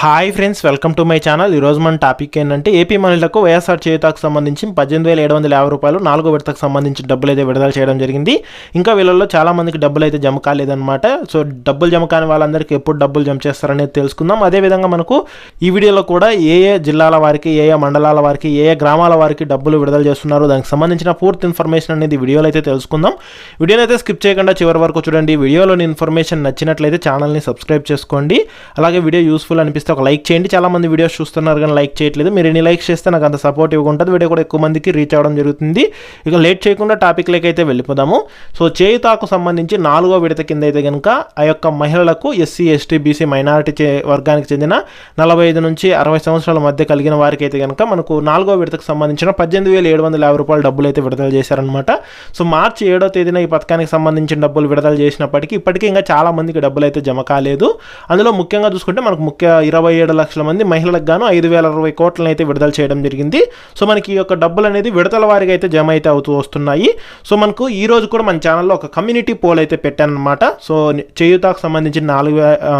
Hi friends welcome to my channel ఈరోజు మన topic ఏంటంటే ఏపీ మహిళలకు వైఎస్ఆర్ చేయుతకు సంబంధించి పద్దెనిమిది వేల ఏడు వందల యాభై రూపాయలు నాలుగో విడతకు సంబంధించి డబ్బులు అయితే విడుదల చేయడం జరిగింది. ఇంకా వీళ్ళలో చాలా మందికి డబ్బులు అయితే జమ కాలేదన్నమాట. సో డబ్బులు జమ కాని వాళ్ళందరికీ ఎప్పుడు డబ్బులు జమ చేస్తారనేది తెలుసుకుందాం. అదేవిధంగా మనకు ఈ వీడియోలో కూడా ఏ ఏ జిల్లాల వారికి ఏ ఏ మండలాల వారికి ఏ ఏ గ్రామాల వారికి డబ్బులు విడుదల చేస్తున్నారు దానికి సంబంధించిన పూర్తి ఇన్ఫర్మేషన్ అనేది వీడియోలో అయితే తెలుసుకుందాం. వీడియోని అయితే స్కిప్ చేయకుండా చివరి వరకు చూడండి. వీడియోలోని ఇన్ఫర్మేషన్ నచ్చినట్లయితే ఛానల్ని సబ్స్క్రైబ్ చేసుకోండి. అలాగే వీడియో యూస్ఫుల్ అనిపిస్తుంది అనిపిస్తే ఒక లైక్ చేయండి. చాలా మంది వీడియోస్ చూస్తున్నారు కానీ లైక్ చేయట్లేదు. మీరు ఎన్ని లైక్స్ చేస్తే నాకు అంత సపోర్ట్ ఇవ్వకుంటుంది వీడియో కూడా ఎక్కువ మందికి రీచ్ అవ్వడం జరుగుతుంది. ఇక లేట్ చేయకుండా టాపిక్ అయితే వెళ్ళిపోదాము. సో చేయుతాకు సంబంధించి నాలుగో విడత కింద అయితే కనుక ఆ యొక్క మహిళలకు ఎస్సీ ఎస్టీ బీసీ మైనారిటీ వర్గానికి చెందిన నలభై ఐదు నుంచి అరవై సంవత్సరాల మధ్య కలిగిన వారికి అయితే కనుక మనకు నాలుగో విడతకు సంబంధించిన పద్దెనిమిది వేల ఏడు వందల యాభై రూపాయల డబ్బులు అయితే విడుదల చేశారనమాట సో మార్చి ఏడో తేదీన ఈ పథకానికి సంబంధించిన డబ్బులు విడుదల చేసినప్పటికీ ఇప్పటికీ ఇంకా చాలా మందికి డబ్బులు అయితే జమ కాలేదు. అందులో ముఖ్యంగా చూసుకుంటే మనకు ముఖ్య ఇరవై ఏడు లక్షల మంది మహిళలకు గాను ఐదు వేల అరవై కోట్లను అయితే విడుదల చేయడం జరిగింది. సో మనకి ఈ యొక్క డబ్బులు అనేది విడతల వారిగా అయితే జమ అయితే అవుతూ వస్తున్నాయి. సో మనకు ఈ రోజు కూడా మన ఛానల్లో ఒక కమ్యూనిటీ పోల్ అయితే పెట్టానమాట సో చేయుతాకు సంబంధించిన నాలుగు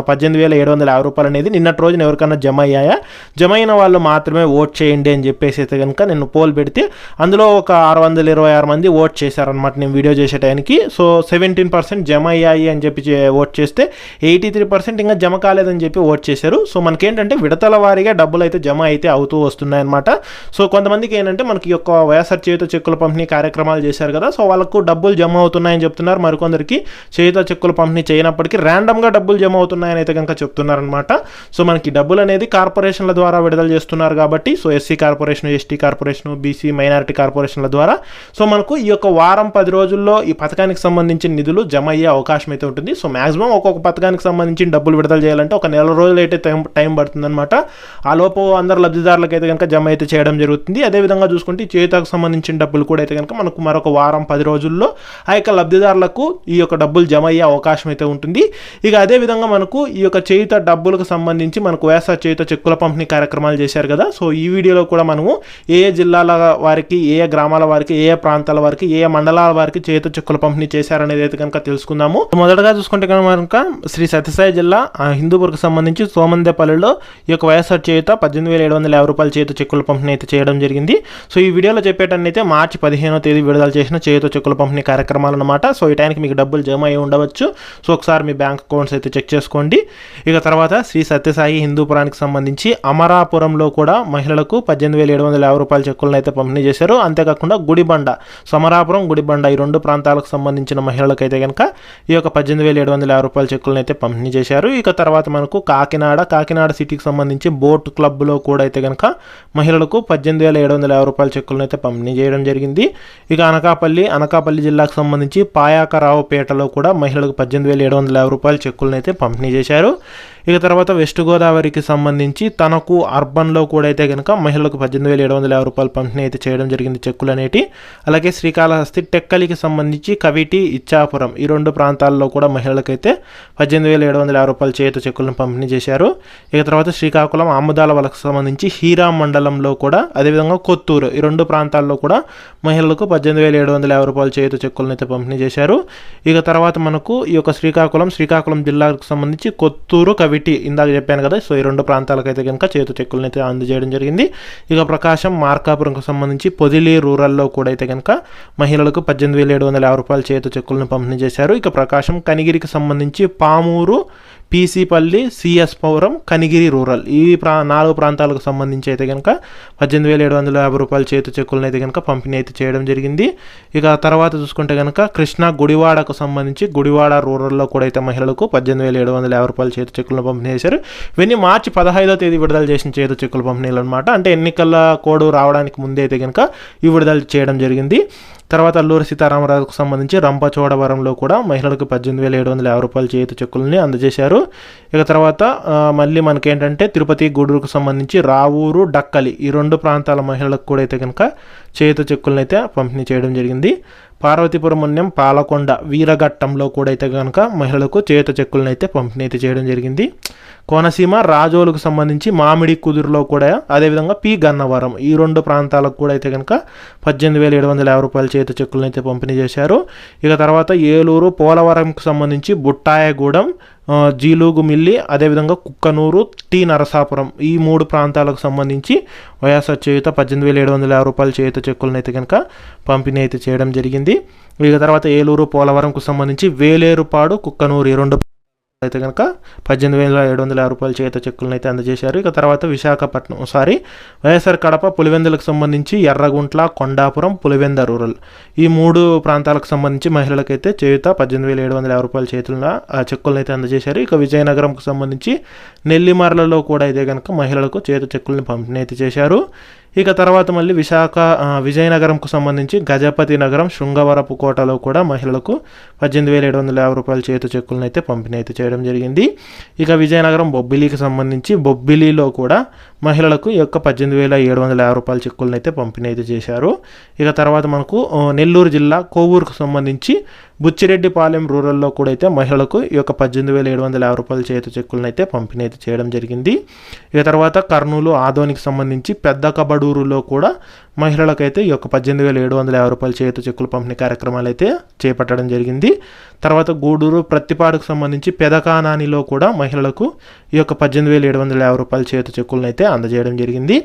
పద్దెనిమిది వేల ఏడు వందల యాభై రూపాయలు అనేది నిన్నటి రోజున ఎవరికైనా జమ అయ్యాయా? జమ అయిన వాళ్ళు మాత్రమే ఓట్ చేయండి అని చెప్పేసి అయితే కనుక నేను పోల్ పెడితే అందులో ఒక ఆరు వందల ఇరవై ఆరు మంది ఓట్ చేశారనమాట నేను వీడియో చేసే టైంకి. సో సెవెంటీన్ పర్సెంట్ జమ అయ్యాయి అని చెప్పి ఓట్ చేస్తే ఎయిటీ త్రీ పర్సెంట్ ఇంకా జమ కాలేదని చెప్పి ఓట్ చేశారు. సో మనకేంటంటే విడతల వారీగా డబ్బులు అయితే జమ అయితే అవుతూ వస్తున్నాయన్నమాట. సో కొంతమందికి ఏంటంటే మనకి యొక్క వైఎస్ఆర్ చేయుత చెక్కుల పంపిణీ కార్యక్రమాలు చేశారు కదా సో వాళ్ళకు డబ్బులు జమ అవుతున్నాయని చెప్తున్నారు. మరికొందరికి చేయుత చెక్కుల పంపిణీ చేయనప్పటికీ ర్యాండమ్గా డబ్బులు జమ అవుతున్నాయని అయితే కనుక చెప్తున్నారనమాట సో మనకి డబ్బులు అనేది కార్పొరేషన్ల ద్వారా విడుదల చేస్తున్నారు కాబట్టి so SC corporation ST corporation BC minority కార్పొరేషన్ల ద్వారా. సో మనకు ఈ యొక్క వారం పది రోజుల్లో ఈ పథకానికి సంబంధించిన నిధులు జమ అయ్యే అవకాశం అయితే ఉంటుంది. సో మాక్సిమం ఒక్కొక్క పథకానికి సంబంధించిన డబ్బులు విడుదల చేయాలంటే ఒక నెల రోజులు అయితే టైం పడుతుందన్నమాట. ఆ లోపు అందరు లబ్ధిదారులకు అయితే కనుక జమ అయితే చేయడం జరుగుతుంది. అదేవిధంగా చూసుకుంటే చేతకు సంబంధించిన డబ్బులు కూడా అయితే కనుక మనకు మరొక వారం పది రోజుల్లో ఆ యొక్క లబ్ధిదారులకు ఈ యొక్క డబ్బులు జమ అయ్యే అవకాశం అయితే ఉంటుంది. ఇక అదేవిధంగా మనకు ఈ యొక్క చేయుత డబ్బులకు సంబంధించి మనకు వేసా చేయుత చెక్కుల పంపిణీ కార్యక్రమాలు చేశారు కదా. సో ఈ వీడియోలో కూడా మనము ఏ ఏ జిల్లాల వారికి ఏ ఏ గ్రామాల వారికి ఏ ఏ ప్రాంతాల వారికి ఏ ఏ మండలాల వారికి చేయుత చెక్కుల పంపిణీ చేశారనేది అయితే కనుక తెలుసుకుందాము. మొదటగా చూసుకుంటే కనుక శ్రీ సత్యసాయి జిల్లా హిందూపూర్కి సంబంధించి రూపాయలలో ఈ యొక్క వైఎస్ఆర్ చేత పద్దెనిమిది వేల ఏడు వందల యాభై రూపాయల చేత చెక్కుల పంపిణీ అయితే చేయడం జరిగింది. సో ఈ వీడియోలో చెప్పేటన్నైతే మార్చి పదిహేనో తేదీ విడుదల చేసిన చేతితో చెక్కుల పంపిణీ కార్యక్రమాలు అనమాట సో ఈ టైంకి మీకు డబ్బులు జమ అయి ఉండవచ్చు. సో ఒకసారి మీ బ్యాంక్ అకౌంట్స్ అయితే చెక్ చేసుకోండి. ఇక తర్వాత శ్రీ సత్యసాయి హిందూపురానికి సంబంధించి అమరాపురంలో కూడా మహిళలకు పద్దెనిమిది వేల ఏడు వందల యాభై రూపాయల చెక్కులను అయితే పంపిణీ చేశారు. అంతేకాకుండా గుడిబండ సమరాపురం గుడిబండ ఈ రెండు ప్రాంతాలకు సంబంధించిన మహిళలకు అయితే కనుక ఈ యొక్క పద్దెనిమిది వేల ఏడు వందల యాభై రూపాయల చెక్కులను అయితే పంపిణీ చేశారు. ఇక తర్వాత మనకు కాకినాడ కాకినాడ సిటీకి సంబంధించి బోట్ క్లబ్లో కూడా అయితే కనుక మహిళలకు పద్దెనిమిది వేల ఏడు వందల యాభై రూపాయల చెక్కులను అయితే పంపిణీ చేయడం జరిగింది. ఇక అనకాపల్లి అనకాపల్లి జిల్లాకు సంబంధించి పాయాకరావుపేటలో కూడా మహిళలకు పద్దెనిమిది వేల ఏడు వందల యాభై రూపాయల చెక్కులను అయితే పంపిణీ చేశారు. ఇక తర్వాత వెస్ట్ గోదావరికి సంబంధించి తనకు అర్బన్లో కూడా అయితే కనుక మహిళలకు పద్దెనిమిది వేల ఏడు వందల యాభై రూపాయలు పంపిణీ అయితే చేయడం జరిగింది చెక్కులు అనేటి అలాగే శ్రీకాళహస్తి టెక్కలికి సంబంధించి కవిటి ఇచ్చాపురం ఈ రెండు ప్రాంతాల్లో కూడా మహిళలకైతే పద్దెనిమిది వేల ఏడు వందల యాభై రూపాయల చేత చెక్కులను పంపిణీ చేశారు. ఇక తర్వాత శ్రీకాకుళం ఆముదాల వాళ్ళకు సంబంధించి హీరా మండలంలో కూడా అదేవిధంగా కొత్తూరు ఈ రెండు ప్రాంతాల్లో కూడా మహిళలకు పద్దెనిమిది వేల ఏడు వందల యాభై రూపాయల చేత చెక్కులను అయితే పంపిణీ చేశారు. ఇక తర్వాత మనకు ఈ యొక్క శ్రీకాకుళం శ్రీకాకుళం జిల్లాకు సంబంధించి కొత్తూరు కవి కవిటి ఇందాక చెప్పాను కదా సో ఈ రెండు ప్రాంతాలకైతే కనుక చేతు చెక్కులను అయితే అందజేయడం జరిగింది. ఇక ప్రకాశం మార్కాపురంకు సంబంధించి పొదిలి రూరల్లో కూడా అయితే కనుక మహిళలకు పద్దెనిమిది వేల ఏడు వందల యాభై రూపాయల చేతు చెక్కులను పంపిణీ చేశారు. ఇక ప్రకాశం కనిగిరికి సంబంధించి పామూరు పీసీపల్లి సిఎస్ పౌరం కనిగిరి రూరల్. ఈ ప్రా నాలుగు ప్రాంతాలకు సంబంధించి అయితే కనుక పద్దెనిమిది వేల ఏడు వందల యాభై రూపాయల చేతి చెక్కులను అయితే కనుక పంపిణీ అయితే చేయడం జరిగింది. ఇక తర్వాత చూసుకుంటే కనుక కృష్ణా గుడివాడకు సంబంధించి గుడివాడ రూరల్లో కూడా అయితే మహిళలకు పద్దెనిమిది వేల ఏడు వందల యాభై రూపాయల చేతి చెక్కులను పంపిణీ చేశారు. ఇవన్నీ మార్చి పదహైదో తేదీ విడుదల చేసిన చేతి చెక్కుల పంపిణీలు అనమాట అంటే ఎన్నికల కోడ్ రావడానికి ముందే అయితే కనుక ఈ విడుదల చేయడం జరిగింది. తర్వాత అల్లూరి సీతారామరాజుకు సంబంధించి రంపచోడవరంలో కూడా మహిళలకు పద్దెనిమిది వేల ఏడు వందల యాభై రూపాయల చేతి చెక్కులని అందజేశారు. ఇక తర్వాత మళ్ళీ మనకేంటంటే తిరుపతి గూడూరుకు సంబంధించి రావూరు డక్కలి ఈ రెండు ప్రాంతాల మహిళలకు కూడా అయితే కనుక చేతి చెక్కులను అయితే పంపిణీ చేయడం జరిగింది. పార్వతీపురం మున్యం పాలకొండ వీరఘట్టంలో కూడా అయితే కనుక మహిళలకు చేత చెక్కులను అయితే పంపిణీ అయితే చేయడం జరిగింది. కోనసీమ రాజోలకు సంబంధించి మామిడి కుదురులో కూడా అదేవిధంగా పి గన్నవరం ఈ రెండు ప్రాంతాలకు కూడా అయితే కనుక పద్దెనిమిది వేల ఏడు వందల యాభై రూపాయల చేత చెక్కులను అయితే పంపిణీ చేశారు. ఇక తర్వాత ఏలూరు పోలవరంకు సంబంధించి బుట్టాయగూడెం ఆ, జీలుగు మిల్లి అదేవిధంగా కుక్కనూరు టి నరసాపురం. ఈ మూడు ప్రాంతాలకు సంబంధించి వైఎస్ఆర్ చేయుత పద్దెనిమిది వేల ఏడు వందల యాభై రూపాయల చేయుత చెక్కులను అయితే కనుక పంపిణీ అయితే చేయడం జరిగింది. ఇక తర్వాత ఏలూరు పోలవరంకు సంబంధించి వేలేరుపాడు కుక్కనూరు ఈ రెండు అయితే కనుక పద్దెనిమిది వేల ఏడు వందల యాభై రూపాయల చేత చెక్కులను అయితే అందజేశారు. ఇక తర్వాత Visakhapatnam sorry Y S R Kadapa పులివెందులకు సంబంధించి ఎర్రగుంట్ల కొండాపురం పులివెంద రూరల్ ఈ మూడు ప్రాంతాలకు సంబంధించి మహిళలకైతే చేయుత పద్దెనిమిది వేల ఏడు వందల యాభై రూపాయల చేతులను ఆ చెక్కులను అయితే అందజేశారు. ఇక విజయనగరంకు సంబంధించి నెల్లిమర్లలో కూడా అయితే కనుక మహిళలకు చేత చెక్కులను పంపిణీ అయితే చేశారు. ఇక తర్వాత మళ్ళీ విశాఖ విజయనగరంకు సంబంధించి గజపతి నగరం శృంగవరపు కోటలో కూడా మహిళలకు పద్దెనిమిది వేల ఏడు వందల యాభై రూపాయల చేతు చెక్కులను అయితే పంపిణీ అయితే చేయడం జరిగింది. ఇక విజయనగరం బొబ్బిలికి సంబంధించి బొబ్బిలిలో కూడా మహిళలకు ఈ యొక్క పద్దెనిమిది వేల ఏడు వందల యాభై రూపాయల చెక్కులను అయితే పంపిణీ అయితే చేశారు. ఇక తర్వాత మనకు నెల్లూరు జిల్లా కోవూరుకు సంబంధించి బుచ్చిరెడ్డిపాలెం రూరల్లో కూడా అయితే మహిళలకు ఈ యొక్క పద్దెనిమిది వేల ఏడు వందల యాభై రూపాయల చేతి చెక్కులను అయితే పంపిణీ అయితే చేయడం జరిగింది. ఇక తర్వాత కర్నూలు ఆదోనికి సంబంధించి పెద్ద కబడూరులో కూడా మహిళలకైతే ఈ యొక్క పద్దెనిమిది వేల ఏడు వందల యాభై రూపాయల చేతి చెక్కులు పంపిణీ కార్యక్రమాలు అయితే చేపట్టడం జరిగింది. తర్వాత గూడూరు ప్రత్తిపాడుకు సంబంధించి పెదకానానిలో కూడా మహిళలకు ఈ యొక్క పద్దెనిమిది వేల ఏడు వందల యాభై రూపాయల చేతి చెక్కులను అయితే అందజేయడం జరిగింది.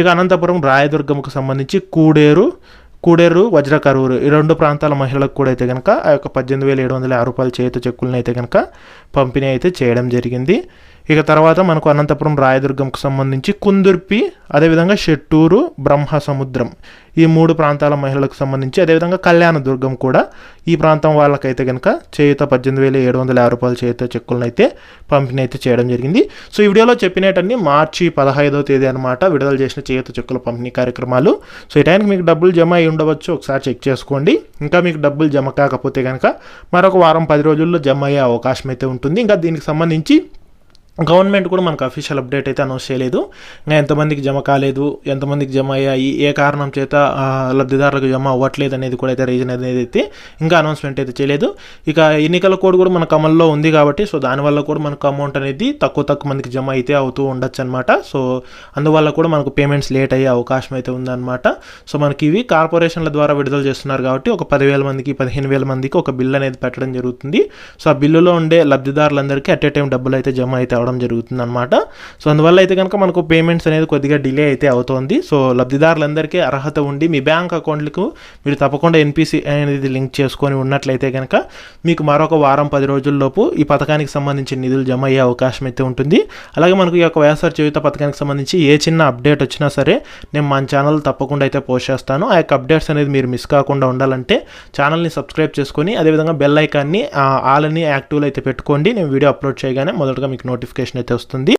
ఇక అనంతపురం రాయదుర్గంకు సంబంధించి కూడేరు కూడేరు వజ్రకరూరు ఈ రెండు ప్రాంతాల మహిళలకు కూడా అయితే కనుక ఆ యొక్క పద్దెనిమిది వేల ఏడు వందల ఆరు రూపాయల చేత చెక్కులను అయితే కనుక పంపిణీ అయితే చేయడం జరిగింది. ఇక తర్వాత మనకు అనంతపురం రాయదుర్గంకు సంబంధించి కుందుర్పి అదేవిధంగా షెట్టూరు బ్రహ్మ సముద్రం ఈ మూడు ప్రాంతాల మహిళలకు సంబంధించి అదేవిధంగా కళ్యాణదుర్గం కూడా ఈ ప్రాంతం వాళ్ళకైతే కనుక చేయుత పద్దెనిమిది వేల ఏడు వందల యాభై రూపాయల చేయుత చెక్కులను అయితే పంపిణీ అయితే చేయడం జరిగింది. సో ఈ వీడియోలో చెప్పినట్టన్ని మార్చి పదహైదవ తేదీ అనమాట విడుదల చేసిన చేయుత చెక్కుల పంపిణీ కార్యక్రమాలు. సో ఈ టైంకి మీకు డబ్బులు జమ అయి ఉండవచ్చు. ఒకసారి చెక్ చేసుకోండి. ఇంకా మీకు డబ్బులు జమ కాకపోతే కనుక మరొక వారం పది రోజుల్లో జమ అయ్యే అవకాశం అయితే ఉంటుంది. ఇంకా దీనికి సంబంధించి గవర్నమెంట్ కూడా మనకు అఫీషియల్ అప్డేట్ అయితే అనౌన్స్ చేయలేదు. ఇంకా ఎంతమందికి జమ కాలేదు ఎంతమందికి జమ అయ్యాయి ఏ కారణం చేత లబ్ధిదారులకు జమ అవ్వట్లేదు అనేది కూడా అయితే రీజన్ అనేది అయితే ఇంకా అనౌన్స్మెంట్ అయితే చేయలేదు. ఇక ఎన్నికల కోడ్ కూడా మనకు అమల్లో ఉంది కాబట్టి సో దానివల్ల కూడా మనకు అమౌంట్ అనేది తక్కువ తక్కువ మందికి జమ అయితే అవుతూ ఉండొచ్చు అనమాట సో అందువల్ల కూడా మనకు పేమెంట్స్ లేట్ అయ్యే అవకాశం అయితే ఉందన్నమాట. సో మనకి ఇవి కార్పొరేషన్ల ద్వారా విడుదల చేస్తున్నారు కాబట్టి ఒక పదివేల మందికి పదిహేను వేల మందికి ఒక బిల్ అనేది పెట్టడం జరుగుతుంది. సో ఆ బిల్లులో ఉండే లబ్ధిదారులందరికీ అట్ ఏ టైం డబ్బులు అయితే జమ అయితే రావడం జరుగుతుంది అనమాట సో అందువల్ల అయితే కనుక మనకు పేమెంట్స్ అనేది కొద్దిగా డిలే అయితే అవుతోంది. సో లబ్ధిదారులందరికీ అర్హత ఉండి మీ బ్యాంక్ అకౌంట్లకు మీరు తప్పకుండా ఎన్పిసి అనేది లింక్ చేసుకొని ఉన్నట్లయితే కనుక మీకు మరొక వారం పది రోజుల్లోపు ఈ పథకానికి సంబంధించిన నిధులు జమ అయ్యే అవకాశం అయితే ఉంటుంది. అలాగే మనకు ఈ యొక్క వైఎస్ఆర్ చేయుత పథకానికి సంబంధించి ఏ చిన్న అప్డేట్ వచ్చినా సరే నేను మన ఛానల్ తప్పకుండా అయితే పోస్ట్ చేస్తాను. ఆ యొక్క అప్డేట్స్ అనేది మీరు మిస్ కాకుండా ఉండాలంటే ఛానల్ని సబ్స్క్రైబ్ చేసుకొని అదేవిధంగా బెల్ ఐకాన్ని ఆల్ అని యాక్టివ్లో అయితే పెట్టుకోండి. నేను వీడియో అప్లోడ్ చేయగానే మొదటగా మీకు నోటిఫికేషన్ అయితే వస్తుంది.